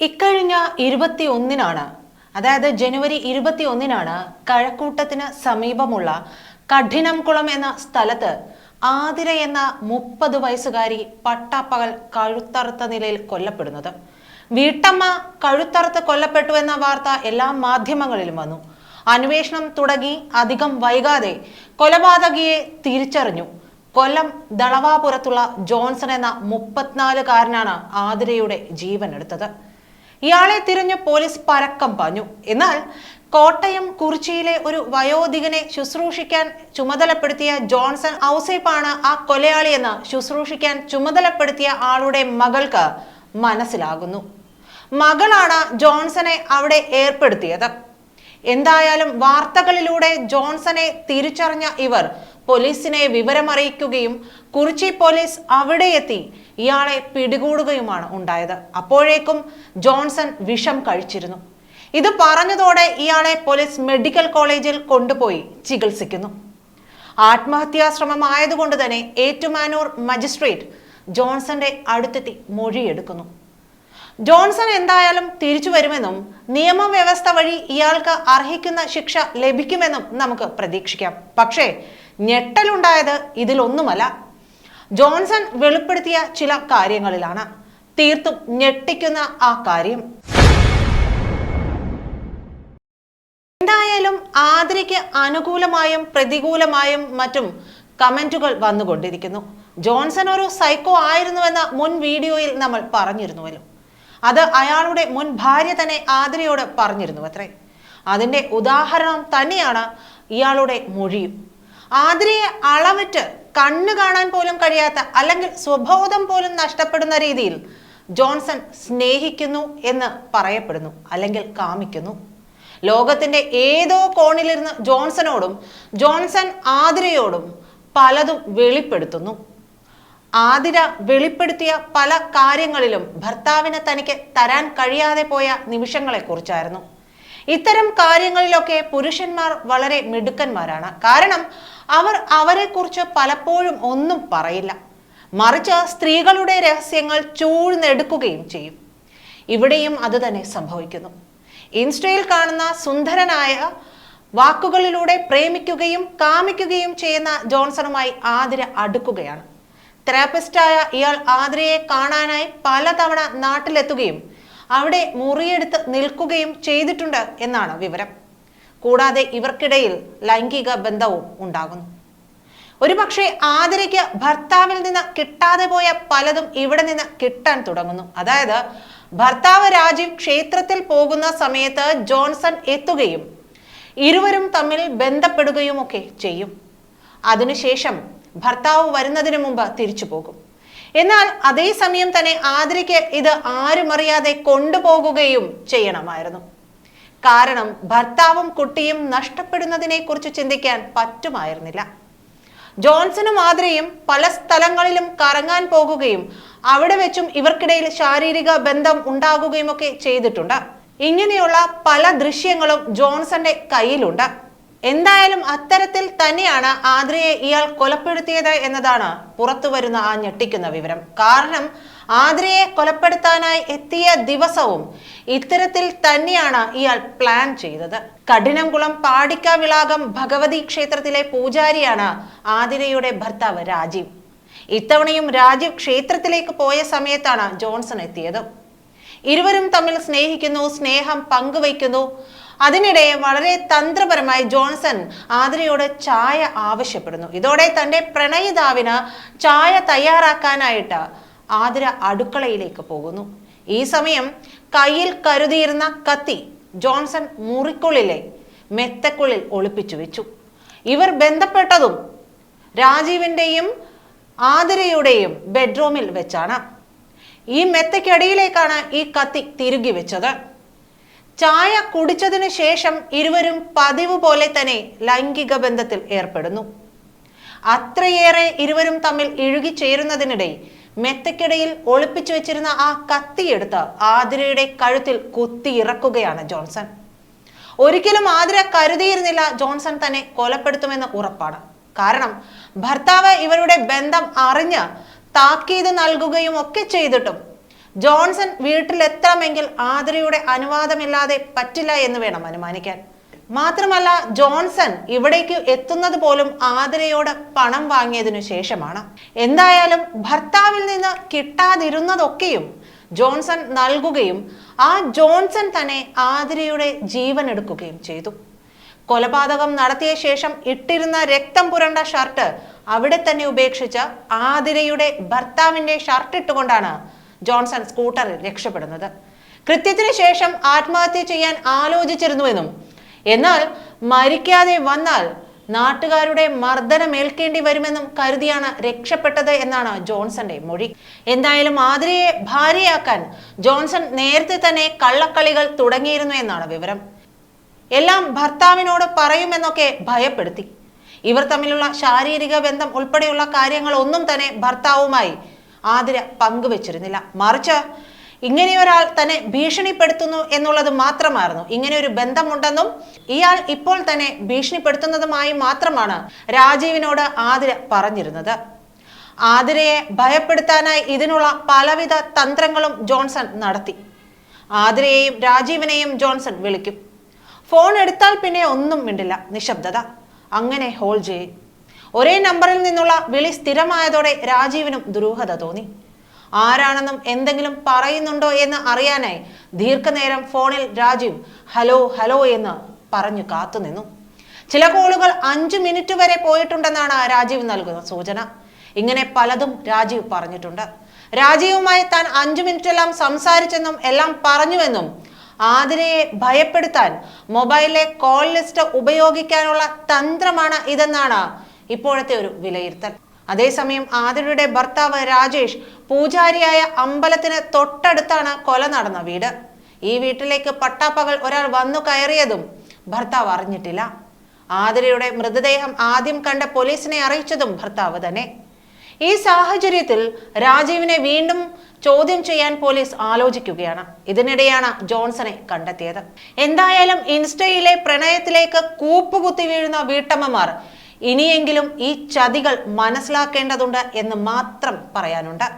ഇക്കഴിഞ്ഞ ഇരുപത്തി ഒന്നിനാണ് അതായത് ജനുവരി ഇരുപത്തി ഒന്നിനാണ് കഴക്കൂട്ടത്തിന് സമീപമുള്ള കഠിനംകുളം എന്ന സ്ഥലത്ത് ആതിര എന്ന മുപ്പത് വയസ്സുകാരി പട്ടാപ്പകൽ കഴുത്തറുത്ത നിലയിൽ കൊല്ലപ്പെടുന്നത്. വീട്ടമ്മ കഴുത്തറുത്ത് കൊല്ലപ്പെട്ടു എന്ന വാർത്ത എല്ലാ മാധ്യമങ്ങളിലും വന്നു. അന്വേഷണം തുടങ്ങി അധികം വൈകാതെ കൊലപാതകിയെ തിരിച്ചറിഞ്ഞു. കൊല്ലം ദളവാപുരത്തുള്ള ജോൺസൺ എന്ന മുപ്പത്തിനാലുകാരനാണ് ആതിരയുടെ ജീവൻ എടുത്തത് ഇയാളെ തിരഞ്ഞ് പോലീസ് പരക്കം പാഞ്ഞു. എന്നാൽ കോട്ടയം കുറിച്ചിയിലെ ഒരു വയോധികനെ ശുശ്രൂഷിക്കാൻ ചുമതലപ്പെടുത്തിയ ജോൺസൺ ഔസേപ്പാണ് ആ കൊലയാളിയെന്ന് ശുശ്രൂഷിക്കാൻ ചുമതലപ്പെടുത്തിയ ആളുടെ മകൾക്ക് മനസ്സിലാകുന്നു. മകളാണ് ജോൺസനെ അവിടെ ഏർപ്പെടുത്തിയത്. എന്തായാലും വാർത്തകളിലൂടെ ജോൺസനെ തിരിച്ചറിഞ്ഞ ഇവർ പോലീസിനെ വിവരമറിയിക്കുകയും കുറിച്ചി പോലീസ് അവിടെ എത്തി ഇയാളെ പിടികൂടുകയുമാണ് ഉണ്ടായത്. അപ്പോഴേക്കും ജോൺസൺ വിഷം കഴിച്ചിരുന്നു. ഇത് പറഞ്ഞതോടെ ഇയാളെ പോലീസ് മെഡിക്കൽ കോളേജിൽ കൊണ്ടുപോയി ചികിത്സിക്കുന്നു. ആത്മഹത്യാശ്രമമായതുകൊണ്ട് തന്നെ ഏറ്റുമാനൂർ മജിസ്ട്രേറ്റ് ജോൺസന്റെ അടുത്തെത്തി മൊഴിയെടുക്കുന്നു. ജോൺസൺ എന്തായാലും തിരിച്ചു വരുമെന്നും നിയമവ്യവസ്ഥ വഴി ഇയാൾക്ക് അർഹിക്കുന്ന ശിക്ഷ ലഭിക്കുമെന്നും നമുക്ക് പ്രതീക്ഷിക്കാം. പക്ഷേ ഞെട്ടലുണ്ടായത് ഇതിലൊന്നുമല്ല. ജോൺസൺ വെളിപ്പെടുത്തിയ ചില കാര്യങ്ങളിലാണ് തീർത്തും ഞെട്ടിക്കുന്ന ആ കാര്യം. എന്തായാലും ആതിരയ്ക്ക് അനുകൂലമായും പ്രതികൂലമായും മറ്റും കമന്റുകൾ വന്നുകൊണ്ടിരിക്കുന്നു. ജോൺസൺ ഒരു സൈക്കോ ആയിരുന്നുവെന്ന മുൻ വീഡിയോയിൽ നമ്മൾ പറഞ്ഞിരുന്നുവല്ലോ. അത് അയാളുടെ മുൻ ഭാര്യ തന്നെ ആതിരയോട് പറഞ്ഞിരുന്നു അത്രേ അതിന്റെ ഉദാഹരണം തന്നെയാണ് ഇയാളുടെ മൊഴിയും. ആതിരയെ അളവിറ്റ് കണ്ണു കാണാൻ പോലും കഴിയാത്ത അല്ലെങ്കിൽ സ്വബോധം പോലും നഷ്ടപ്പെടുന്ന രീതിയിൽ ജോൺസൺ സ്നേഹിക്കുന്നു എന്ന് പറയപ്പെടുന്നു അല്ലെങ്കിൽ കാമിക്കുന്നു. ലോകത്തിന്റെ ഏതോ കോണിലിരുന്ന് ജോൺസണോടും ജോൺസൺ ആതിരയോടും പലതും വെളിപ്പെടുത്തുന്നു. ആതിര വെളിപ്പെടുത്തിയ പല കാര്യങ്ങളിലും ഭർത്താവിന് തനിക്ക് തരാൻ കഴിയാതെ പോയ നിമിഷങ്ങളെക്കുറിച്ചായിരുന്നു. ഇത്തരം കാര്യങ്ങളിലൊക്കെ പുരുഷന്മാർ വളരെ മിടുക്കന്മാരാണ്. കാരണം അവർ അവരെക്കുറിച്ച് പലപ്പോഴും ഒന്നും പറയില്ല. മറിച്ച് സ്ത്രീകളുടെ രഹസ്യങ്ങൾ ചൂഴ്ന്നെടുക്കുകയും ചെയ്യും. ഇവിടെയും അതുതന്നെ സംഭവിക്കുന്നു. ഇൻസ്റ്റയിൽ കാണുന്ന സുന്ദരനായ വാക്കുകളിലൂടെ പ്രേമിക്കുകയും കാമിക്കുകയും ചെയ്യുന്ന ജോൺസണുമായി ആതിര അടുക്കുകയാണ്. തെറാപ്പിസ്റ്റായ ഇയാൾ ആതിരയെ കാണാനായി പലതവണ നാട്ടിലെത്തുകയും അവിടെ മുറിയെടുത്ത് നിൽക്കുകയും ചെയ്തിട്ടുണ്ട് എന്നാണ് വിവരം. കൂടാതെ ഇവർക്കിടയിൽ ലൈംഗിക ബന്ധവും ഉണ്ടാകുന്നു. ഒരുപക്ഷെ ആതിരയ്ക്ക് ഭർത്താവിൽ നിന്ന് കിട്ടാതെ പോയ പലതും ഇവിടെ നിന്ന് കിട്ടാൻ തുടങ്ങുന്നു. അതായത് ഭർത്താവ് രാജീവ് ക്ഷേത്രത്തിൽ പോകുന്ന സമയത്ത് ജോൺസൺ എത്തുകയും ഇരുവരും തമ്മിൽ ബന്ധപ്പെടുകയും ഒക്കെ ചെയ്യും. അതിനുശേഷം ഭർത്താവ് വരുന്നതിന് മുമ്പ് തിരിച്ചു പോകും. എന്നാൽ അതേസമയം തന്നെ ആതിരയ്ക്ക് ഇത് ആരും അറിയാതെ കൊണ്ടുപോകുകയും ചെയ്യണമായിരുന്നു. കാരണം ഭർത്താവും കുട്ടിയും നഷ്ടപ്പെടുന്നതിനെ കുറിച്ച് ചിന്തിക്കാൻ പറ്റുമായിരുന്നില്ല. ജോൺസണും ആതിരയും പല സ്ഥലങ്ങളിലും കറങ്ങാൻ പോകുകയും അവിടെ വെച്ചും ഇവർക്കിടയിൽ ശാരീരിക ബന്ധം ഉണ്ടാകുകയും ഒക്കെ ചെയ്തിട്ടുണ്ട്. ഇങ്ങനെയുള്ള പല ദൃശ്യങ്ങളും ജോൺസന്റെ കയ്യിലുണ്ട്. എന്തായാലും അത്തരത്തിൽ തന്നെയാണ് ആദ്രയെ ഇയാൾ കൊലപ്പെടുത്തിയത് എന്നതാണ് പുറത്തുവരുന്ന ആ ഞെട്ടിക്കുന്ന വിവരം. കാരണം ആദ്രയെ കൊലപ്പെടുത്താനായി എത്തിയ ദിവസവും ഇത്തരത്തിൽ തന്നെയാണ് ഇയാൾ പ്ലാൻ ചെയ്തത്. കഠിനംകുളം പാടിക്കാവിളാകം ഭഗവതി ക്ഷേത്രത്തിലെ പൂജാരിയാണ് ആതിരയുടെ ഭർത്താവ് രാജീവ്. ഇത്തവണയും രാജീവ് ക്ഷേത്രത്തിലേക്ക് പോയ സമയത്താണ് ജോൺസൺ എത്തിയത്. ഇരുവരും തമ്മിൽ സ്നേഹിക്കുന്നു സ്നേഹം പങ്കുവയ്ക്കുന്നു. അതിനിടെ വളരെ തന്ത്രപരമായി ജോൺസൺ ആതിരയോട് ചായ ആവശ്യപ്പെടുന്നു. ഇതോടെ തന്റെ പ്രണയിതാവിന് ചായ തയ്യാറാക്കാനായിട്ട് ആതിര അടുക്കളയിലേക്ക് പോകുന്നു. ഈ സമയം കയ്യിൽ കരുതിയിരുന്ന കത്തി ജോൺസൺ മുറിക്കുള്ളിലെ മെത്തക്കുള്ളിൽ ഒളിപ്പിച്ചു വെച്ചു. ഇവർ ബന്ധപ്പെട്ടതും രാജീവിന്റെയും ആതിരയുടെയും ബെഡ്റൂമിൽ വെച്ചാണ്. ഈ മെത്തയ്ക്കടിയിലേക്കാണ് ഈ കത്തി തിരുകി വെച്ചത്. ചായ കുടിച്ചതിനു ശേഷം ഇരുവരും പതിവ് പോലെ തന്നെ ലൈംഗിക ബന്ധത്തിൽ ഏർപ്പെടുന്നു. അത്രയേറെ ഇരുവരും തമ്മിൽ ഇഴുകിച്ചേരുന്നതിനിടെ മെത്തയ്ക്കിടയിൽ ഒളിപ്പിച്ചു വെച്ചിരുന്ന ആ കത്തിയെടുത്ത് ആതിരയുടെ കഴുത്തിൽ കുത്തി ഇറക്കുകയാണ് ജോൺസൺ. ഒരിക്കലും ആതിര കരുതിയിരുന്നില്ല ജോൺസൺ തന്നെ കൊലപ്പെടുത്തുമെന്ന് ഉറപ്പാണ്. കാരണം ഭർത്താവ് ഇവരുടെ ബന്ധം അറിഞ്ഞ് താക്കീത് നൽകുകയും ഒക്കെ ചെയ്തിട്ടും ജോൺസൺ വീട്ടിലെത്തണമെങ്കിൽ ആതിരയുടെ അനുവാദമില്ലാതെ പറ്റില്ല എന്ന് വേണം അനുമാനിക്കാൻ. മാത്രമല്ല ജോൺസൺ ഇവിടേക്ക് എത്തുന്നത് പോലും ആതിരയോട് പണം വാങ്ങിയതിനു ശേഷമാണ്. എന്തായാലും ഭർത്താവിൽ നിന്ന് കിട്ടാതിരുന്നതൊക്കെയും ജോൺസൺ നൽകുകയും ആ ജോൺസൺ തന്നെ ആതിരയുടെ ജീവൻ എടുക്കുകയും ചെയ്തു. കൊലപാതകം നടത്തിയ ശേഷം ഇട്ടിരുന്ന രക്തം പുരണ്ട ഷർട്ട് അവിടെ തന്നെ ഉപേക്ഷിച്ച് ആതിരയുടെ ഭർത്താവിന്റെ ഷർട്ട് ഇട്ടുകൊണ്ടാണ് ജോൺസൺ സ്കൂട്ടറിൽ രക്ഷപ്പെടുന്നത്. കൃത്യത്തിന് ശേഷം ആത്മഹത്യ ചെയ്യാൻ ആലോചിച്ചിരുന്നുവെന്നും എന്നാൽ മരിക്കാതെ വന്നാൽ നാട്ടുകാരുടെ മർദ്ദനമേൽക്കേണ്ടി വരുമെന്നും കരുതിയാണ് രക്ഷപ്പെട്ടത് എന്നാണ് ജോൺസന്റെ മൊഴി. എന്തായാലും ആതിരയെ ഭാര്യയാക്കാൻ ജോൺസൺ നേരത്തെ തന്നെ കള്ളക്കളികൾ തുടങ്ങിയിരുന്നു എന്നാണ് വിവരം. എല്ലാം ഭർത്താവിനോട് പറയുമെന്നൊക്കെ ഭയപ്പെടുത്തി. ഇവർ തമ്മിലുള്ള ശാരീരിക ബന്ധം ഉൾപ്പെടെയുള്ള കാര്യങ്ങൾ ഒന്നും തന്നെ ഭർത്താവുമായി ആതിര പങ്കുവച്ചിരുന്നില്ല. മറിച്ച് ഇങ്ങനെയൊരാൾ തന്നെ ഭീഷണിപ്പെടുത്തുന്നു എന്നുള്ളത് മാത്രമായിരുന്നു. ഇങ്ങനെ ഒരു ബന്ധമുണ്ടെന്നും ഇയാൾ ഇപ്പോൾ തന്നെ ഭീഷണിപ്പെടുത്തുന്നതുമായി മാത്രമാണ് രാജീവിനോട് ആതിര പറഞ്ഞിരുന്നത്. ആതിരയെ ഭയപ്പെടുത്താനായി ഇതിനുള്ള പലവിധ തന്ത്രങ്ങളും ജോൺസൺ നടത്തി. ആതിരയെയും രാജീവിനെയും ജോൺസൺ വിളിക്കും. ഫോൺ എടുത്താൽ പിന്നെ ഒന്നും മിണ്ടില്ല. നിശബ്ദത. അങ്ങനെ ഹോൾ ചെയ്യും ഒരേ നമ്പറിൽ നിന്നുള്ള വിളി സ്ഥിരമായതോടെ രാജീവിനും ദുരൂഹത തോന്നി. ആരാണെന്നും എന്തെങ്കിലും പറയുന്നുണ്ടോ എന്ന് അറിയാനായി ദീർഘനേരം ഫോണിൽ രാജീവ് ഹലോ ഹലോ എന്ന് പറഞ്ഞു കാത്തുനിന്നു ചില കോളുകൾ അഞ്ചു മിനിറ്റ് വരെ പോയിട്ടുണ്ടെന്നാണ് രാജീവ് നൽകുന്ന സൂചന. ഇങ്ങനെ പലതും രാജീവ് പറഞ്ഞിട്ടുണ്ട്. രാജീവുമായി താൻ അഞ്ചു മിനിറ്റെല്ലാം സംസാരിച്ചെന്നും എല്ലാം പറഞ്ഞുവെന്നും ആതിരയെ ഭയപ്പെടുത്താൻ മൊബൈലിലെ കോൾ ലിസ്റ്റ് ഉപയോഗിക്കാനുള്ള തന്ത്രമാണ് ഇതെന്നാണ് ഇപ്പോഴത്തെ ഒരു വിലയിരുത്തൽ. അതേസമയം ആതിരയുടെ ഭർത്താവ് രാജേഷ് പൂജാരിയായ അമ്പലത്തിന് തൊട്ടടുത്താണ് കൊല നടന്ന വീട്. ഈ വീട്ടിലേക്ക് പട്ടാപ്പകൽ ഒരാൾ വന്നു കയറിയതും ഭർത്താവ് അറിഞ്ഞിട്ടില്ല. ആതിരയുടെ മൃതദേഹം ആദ്യം കണ്ട പോലീസിനെ അറിയിച്ചതും ഭർത്താവ് തന്നെ. ഈ സാഹചര്യത്തിൽ രാജീവിനെ വീണ്ടും ചോദ്യം ചെയ്യാൻ പോലീസ് ആലോചിക്കുകയാണ്. ഇതിനിടെയാണ് ജോൺസനെ കണ്ടെത്തിയത്. എന്തായാലും ഇൻസ്റ്റയിലെ പ്രണയത്തിലേക്ക് കൂപ്പുകുത്തി വീഴുന്ന വീട്ടമ്മമാർ ഇനിയെങ്കിലും ഈ ചതികൾ മനസ്സിലാക്കേണ്ടതുണ്ട് എന്ന് മാത്രം പറയാനുണ്ട്.